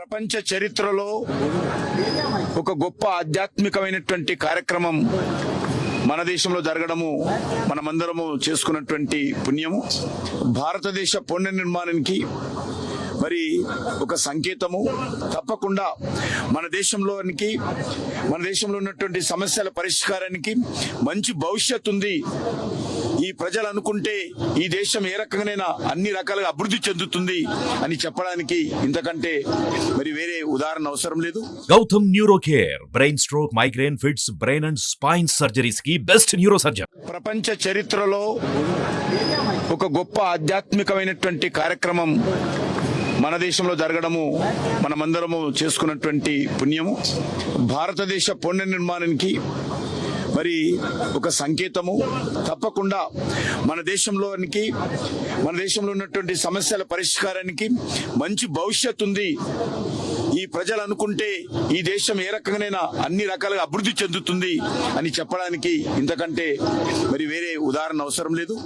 ప్రపంచ చరిత్రలో ఒక గొప్ప ఆధ్యాత్మికమైనటువంటి కార్యక్రమం మన దేశంలో జరగడము మనమందరము చేసుకున్నటువంటి పుణ్యము. భారతదేశ పుణ్య నిర్మాణానికి మరి ఒక సంకేతము. తప్పకుండా మన దేశంలోనికి మన దేశంలో ఉన్నటువంటి సమస్యల పరిష్కారానికి మంచి భవిష్యత్తు ఉంది. ఈ ప్రజలు అనుకుంటే ఈ దేశం ఏ రకంగానైనా అన్ని రకాలుగా అభివృద్ధి చెందుతుంది అని చెప్పడానికి ఇంతకంటే మరి వేరే ఉదాహరణ అవసరం లేదు. Gautam neuro care brain stroke migraine fits brain and spine సర్జరీస్కి best neuro surgeon ప్రపంచ చరిత్రలో ఒక గొప్ప ఆధ్యాత్మికమైనటువంటి కార్యక్రమం మన దేశంలో జరగడము మనమందరము చేసుకున్నటువంటి పుణ్యము. భారతదేశ పుణ్య నిర్మాణానికి మరి ఒక సంకేతము. తప్పకుండా మన దేశంలోనికి మన దేశంలో ఉన్నటువంటి సమస్యల పరిష్కారానికి మంచి భవిష్యత్తు ఉంది. ఈ ప్రజలు అనుకుంటే ఈ దేశం ఏ రకంగానైనా అన్ని రకాలుగా అభివృద్ధి చెందుతుంది అని చెప్పడానికి ఇంతకంటే మరి వేరే ఉదాహరణ అవసరం లేదు.